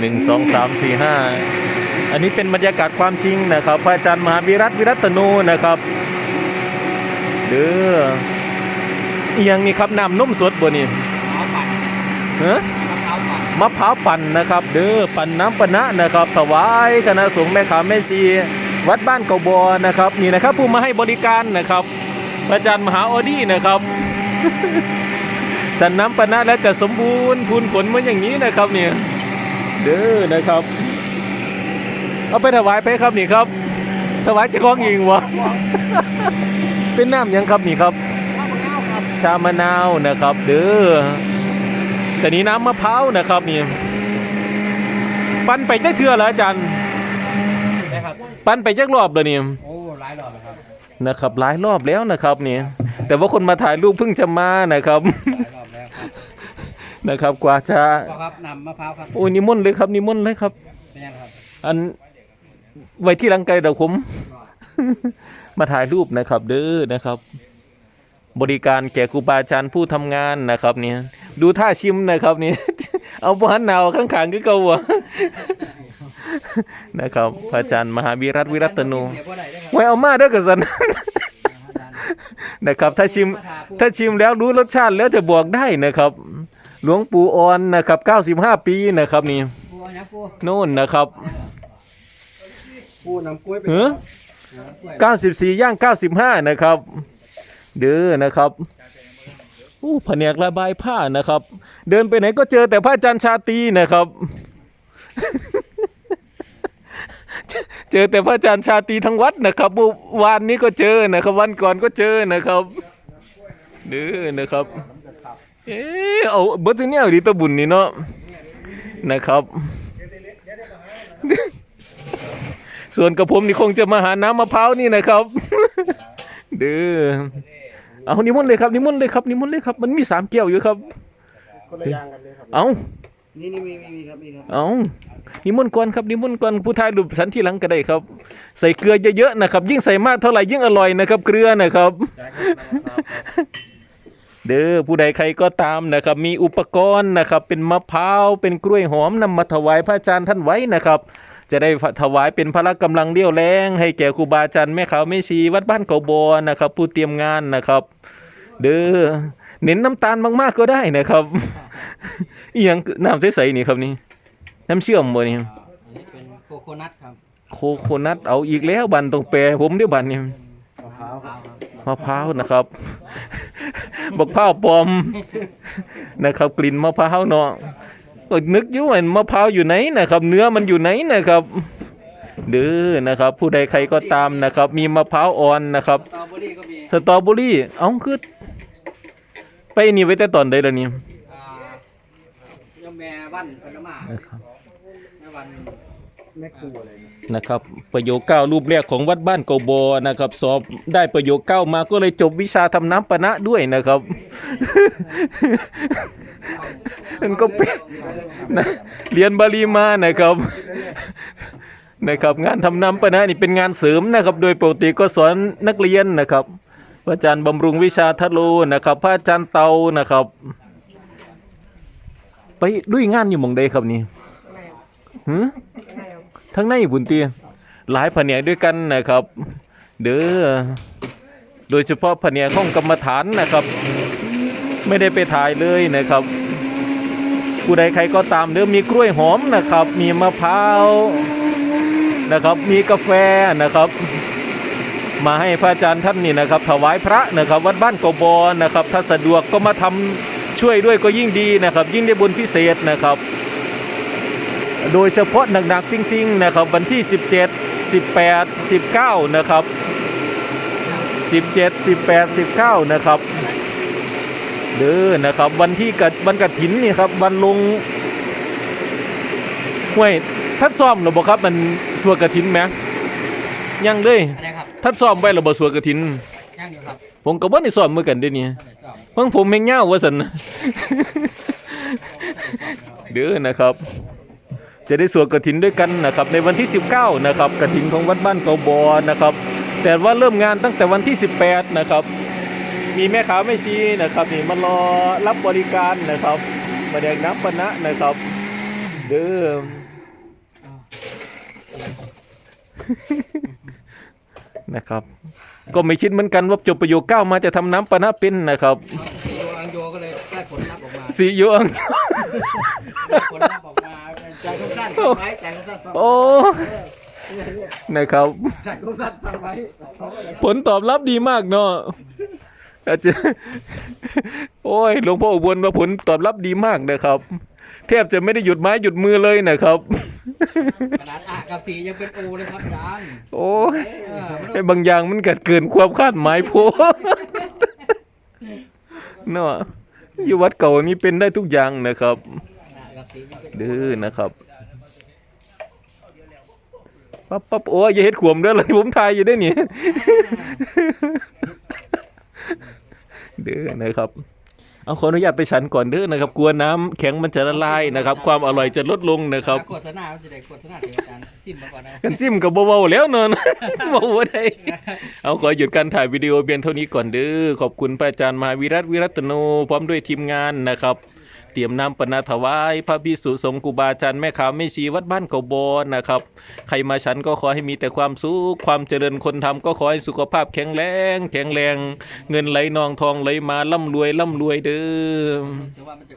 หนึ่งสองสามสี่ห้าอันนี้เป็นบรรยากาศความจริงนะครับพระอาจารย์มหาวิรัตวิรัตโนนะครับเด้ออียังนี่ครับน้ำนมสดบ่นี่เอาปั่นเฮ้อเอาปั่นมะพร้าวปั่นนะครับ เด้อปั่นน้ำปะนะนะครับถวายคณะสงฆ์แม่ขามแม่ชีวัดบ้านเกาบอนะครับนี่นะครับผู้มาให้บริการนะครับพระอาจารย์มหาออดี้นะครับฉันน้ำปะนะแล้วจะสมบูรณ์พูนผลเหมือนอย่างนี้นะครับเนี่ย เด้อนะครับ เอาไปถวายไปครับนี่ครับ ถวายเจะคล้าของเองวะเป็นน้ำหยังครับนี่ครับข้าวมะนาวครับ ชามะนาวนะครับ เด้อแต่นี้น้ำมะพร้าวนะครับนี่ปั้นไปจักเทื่อแล้วอาจารย์นะครับปั้นไปจักรอบเลยนี่โอ้หลายรอบแล้วครับนะครับหลายรอบแล้วนะครับนี่แต่ว่าคนมาถ่ายรูปเพิ่งจะมานะครับหลายรอบแล้วครับ นะครับ กว่าจะก็ครับนำมะพร้าวครับโอ้ยนิมนต์เลยครับนิมนต์เลยครับ เป็นยังครับอันไว้ที่รังไกลเดี๋ยวผม มาถ่ายรูปนะครับ เด้อนะครับ บริการแก่ครูบาอาจารย์ผู้ทำงานนะครับ เนี่ย ดูท่าชิมนะครับนี่เอาบ้านหนาวข้างๆคือเก่าวะนะครับพระอาจารย์มหาวิรัตวิรัตโนเดี๋ยวบ่ได้ได้ครับไว้เอามาเด้อกันสัน นะครับ ถ้าชิม ถ้าชิมแล้วรู้รสชาติแล้วจะบอกได้นะครับ หลวงปู่ออนนะครับ95 ปีนะครับนี่ปูเอานะปูโน่นนะครับปูน้ำกล้วยไปเออ94ย่าง95 นะครับ เด้อนะครับอู้แผนกระบายผ้านะครับ เดินไปไหนก็เจอแต่พระอาจารย์ชาตรีนะครับ เจอแต่พระอาจารย์ชาตรีทั้งวัดนะครับเมื่อวานนี้ก็เจอนะครับ วันก่อนก็เจอนะครับเด้อนะครับ เออเอาเบิร์ตเนี่ยดีตัวบุญนี่เนาะนะครับ ส่วนกับผมนี่คงจะมาหาน้ำมะพร้าวนี่นะครับ เด้อเอานิมนต์เลยครับนิมนต์เลยครับนิมนต์เลยครับ มันมีสามแก้วอยู่ครับคนละอย่างกันเลยครับเอานี่นี่มีมีมีครับมีครับเอานิมนต์ก่อนครับนิมนต์ก่อนผู้ทายรูปสันที่หลังก็ได้ครับ ใส่เกลือเยอะๆนะครับ ยิ่งใส่มากเท่าไหร่ยิ่งอร่อยนะครับ เกลือนะครับ เด้อผู้ใดใครก็ตามนะครับ มีอุปกรณ์นะครับ เป็นมะพร้าวเป็นกล้วยหอมนำมาถวายพระอาจารย์ท่านไว้นะครับ จะได้ถวายเป็นพละกำลังเลี้ยวแรง ให้แก่ครูบาอาจารย์แม่ขาวแม่ชีวัดบ้านเกาบอนะครับ ผู้เตรียมงานนะครับ เด้อเน้นน้ำตาลมากๆก็ได้นะครับอีหยังน้ำใสๆนี่ครับนี่น้ำเชื่อมบ่นี่อันนี้เป็นโคโคนัทครับโคโคนัทเอาอีกแล้วบันตรงแปรผมเด้อบันนี่มะพร้าวมะพร้าวครับมะพร้าวนะครับ บักพร้าวปลอมนะครับกลิ่นมะพร้าวเนาะก็นึกอยู่ว่ามะพร้าวอยู่ไหนนะครับ เนื้อมันอยู่ไหนนะครับเด้อนะครับ ผู้ใดใครก็ตามนะครับ มีมะพร้าวอ่อนนะครับสตรอเบอรี่ก็มีสตรอเบอรี่เอ้าคือไปนี่ไว้แต่ตอนใดล่ะนี่อ่าโยมแม่วันพนมานะครับแม่วัน แม่ครูอะไรนะนะครับประโยคเก้ารูปแรกของวัดบ้านเกาบนะครับ สอบได้ประโยคเก้ามาก็เลยจบวิชาทำน้ำปะนะด้วยนะครับ มันก็เป็นนะเรียนบาลีมานะครับ นะครับงานทำน้ำปะนะนี่เป็นงานเสริมนะครับ โดยปกติก็สอนนักเรียนนะครับพระอาจารย์บำรุงวิชาทะโลนะครับ พระอาจารย์เตานะครับ ไปด้วยงานอยู่หมองใดครับนี่หือ ทั้งในบุญเตียหลายแผนกด้วยกันนะครับ เด้อโดยเฉพาะแผนกห้องกรรมฐานนะครับ ไม่ได้ไปถ่ายเลยนะครับผู้ใดใครก็ตามเด้อมีกล้วยหอมนะครับ มีมะพร้าวนะครับ มีกาแฟนะครับ มาให้พระอาจารย์ท่านนี่นะครับ ถวายพระนะครับวัดบ้านกบอนะครับ ถ้าสะดวกก็มาทำช่วยด้วยก็ยิ่งดีนะครับ ยิ่งได้บุญพิเศษนะครับ โดยเฉพาะหนักๆจริงๆนะครับวันที่ 17 18 19 นะครับ 17 18 19 นะครับเด้อนะครับวันที่กัดวันกฐินนี่ครับวันลงห้วยท่านซ่อมหรือบ่ครับมันสวดกฐินไหมยังเลยอะไรครับท่านซ่อมไว้หรือบ่สวดกฐินย่างอยู่ครับผมก็บ่ได้ซ่อมมือกันเด้นี่ท่านไหนชอบเพิ่งผมแม่งเหย้าว่าซั่นนะ เด้อนะครับ จะได้สวดกระถินด้วยกันนะครับในวันที่ 19นะครับกระถินของวัดบ้านเกาบอนะครับ แต่ว่าเริ่มงานตั้งแต่วันที่ 18นะครับ มีแม่ค้าไม่ชี้นะครับนี่มารอรับบริการนะครับมาแดงน้ำปณะนะครับ เดิมนะครับ ก็ไม่คิดเหมือนกันว่าจบประโยคเก้ามาจะทำน้ำปณะเป็นนะครับสีโยอังโยก็เลยได้ผลลัพธ์ออกมาสีโยง ผลลัพธ์ออกมาใจสั้นๆฟังไว้ใจสั้นๆฟังโอ้นะครับ ใจสั้นๆฟังไว้เขาก็เลยผลตอบรับดีมากเนาะอาจจะโอ้ยหลวงพ่ออุบลว่าผลตอบรับดีมากนะครับ แทบจะไม่ได้หยุดไม้หยุดมือเลยนะครับขนาดอะกับสียังเป็นโอเลยครับอาจารย์โอ้ยเออมันไอ้บางอย่างมันเกิดเกินความคาดหมายโพเนาะอยู่วัดเก่านี่เป็นได้ทุกอย่างนะครับ ดื้อนะครับปั๊บปั๊บโอ้ยอย่าเฮ็ดขวมเด้อเลยผมทายอยู่ได้เนี่ยเด้อนะครับเอาขออนุญาตไปฉันก่อนเด้อนะครับ กลัวน้ำแข็งมันจะละลายนะครับ ความอร่อยจะลดลงนะครับโฆษณามันจะได้โฆษณาถึงอาจารย์ซิมมาก่อนนะกันซิมกับเบาๆแล้วเนอะเบาๆได้เอาขอหยุดการถ่ายวิดีโอเพียงเท่านี้ก่อนเด้อขอบคุณพระอาจารย์มหาวิรัตวิรัตโนพร้อมด้วยทีมงานนะครับ เตรียมน้ำปนาถวาย พระพิสุสงฆ์กูบาอาจารย์แม่ขาวแม่ชีวัดบ้านเก่าบอนนะครับ ใครมาฉันก็ขอให้มีแต่ความสุขความเจริญคนทำก็ขอให้สุขภาพแข็งแรง แข็งแรง เงินไหลนองทองไหลมาร่ำรวยร่ำรวยเด้อถือว่ามันจะ